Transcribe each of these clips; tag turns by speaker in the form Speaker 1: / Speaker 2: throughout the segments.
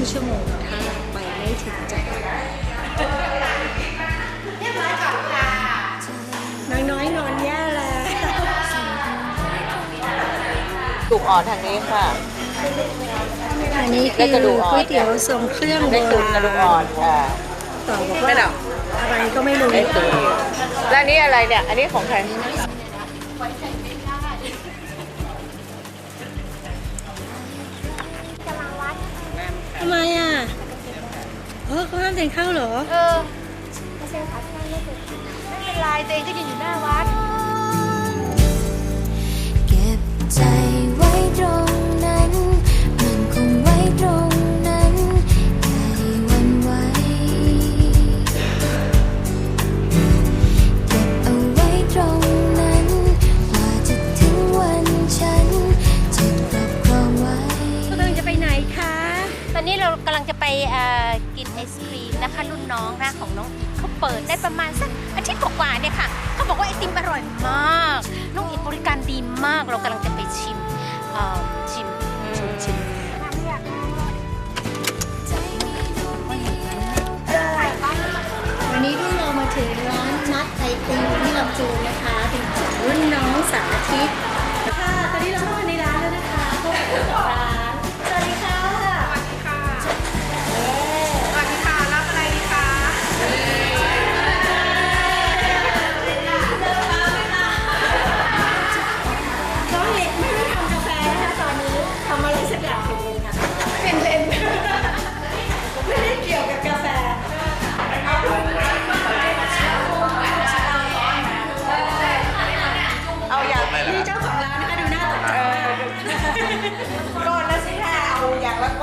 Speaker 1: งชั่วโมงถ้าไปไม่ถึงใจะน้
Speaker 2: อยนอน
Speaker 1: แย่
Speaker 2: แล้วก
Speaker 1: อ่อนทางนี้ค่ะ อันนี้คือ
Speaker 2: ก๋วยเตี๋ยวทรงเครื่องโบ
Speaker 1: ได้ตุ๋นก
Speaker 2: ระ
Speaker 1: ดูกอ่อนค่ะ
Speaker 2: ต่อบอกว่า
Speaker 1: อะ
Speaker 2: ไรก็ไม่รู้
Speaker 1: ได้แล้วนี่อะไรเนี่ย อันนี้ของใคร
Speaker 2: ออเขาห้ามเดินเข้าเหรอ
Speaker 3: เออไม่ใช่ค่ะไม่เป็นไรเองก็ยืนอยู่หน้าวัด
Speaker 4: เรากำ
Speaker 2: ลังจะไป
Speaker 3: กินไอศครีมนะคะ รุ่นน้องนะของน้องอีกเขาเปิดได้ประมาณสักอาทิตย์กว่าๆเนี่ยค่ะเขาบอกว่าไอติมอร่อยมาก น้องอีกบริการดีมาก เรากำลังจะไปชิมชิมชิม
Speaker 2: วันนี้ที่เรามาถึงร้านนัดไอติมที่ลำพูนนะคะเป็นของรุ่นน้องสาธิต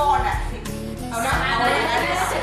Speaker 2: ก้อนอะเอานะ
Speaker 1: เอาเลยนะ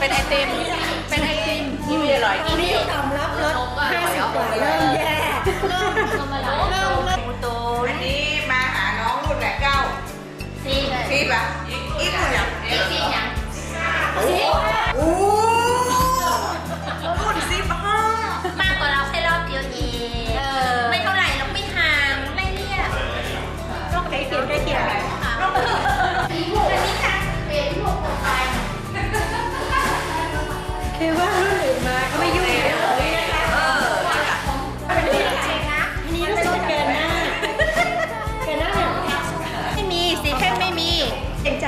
Speaker 2: เป็
Speaker 1: น
Speaker 3: ไอติ
Speaker 1: ม
Speaker 2: เป็น
Speaker 5: ไอติม
Speaker 1: ที่มีอร่อย
Speaker 2: อันนี้ตอบรับรถ50กว่าเริ่มแย่เริ่มเริ่มเริ่ม
Speaker 1: ตูอันนี้มาหาน้องรุ่นไหนเก้า
Speaker 3: สี
Speaker 1: ฟีบอะอีก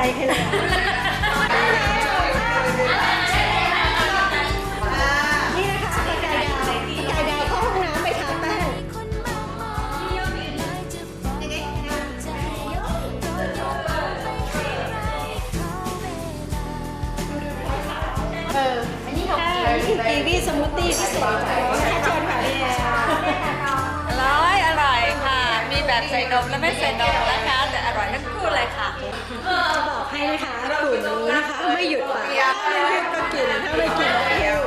Speaker 3: เก
Speaker 2: รงใจใครเลยนี่นะคะสกายดาวสกายดาวเข้าห้องน้ำไปทาแป้ง
Speaker 3: เอออันนี้หก
Speaker 2: ค่ะนี่คือกีวีสมูทตี้พิเศษค่เชิญค่ะพี่แอน
Speaker 5: อร่อย อร่อยค่ะ มีแบบใส่นมและไม่ใส่นมนะคะ ร่อยทั้งคู่เลยค่ะ
Speaker 2: จะบอกให้นะคะกลุ่มนี้นะคะ ไม่หยุดปากไม่หยุดก็กินถ้าไม่กินก็หิว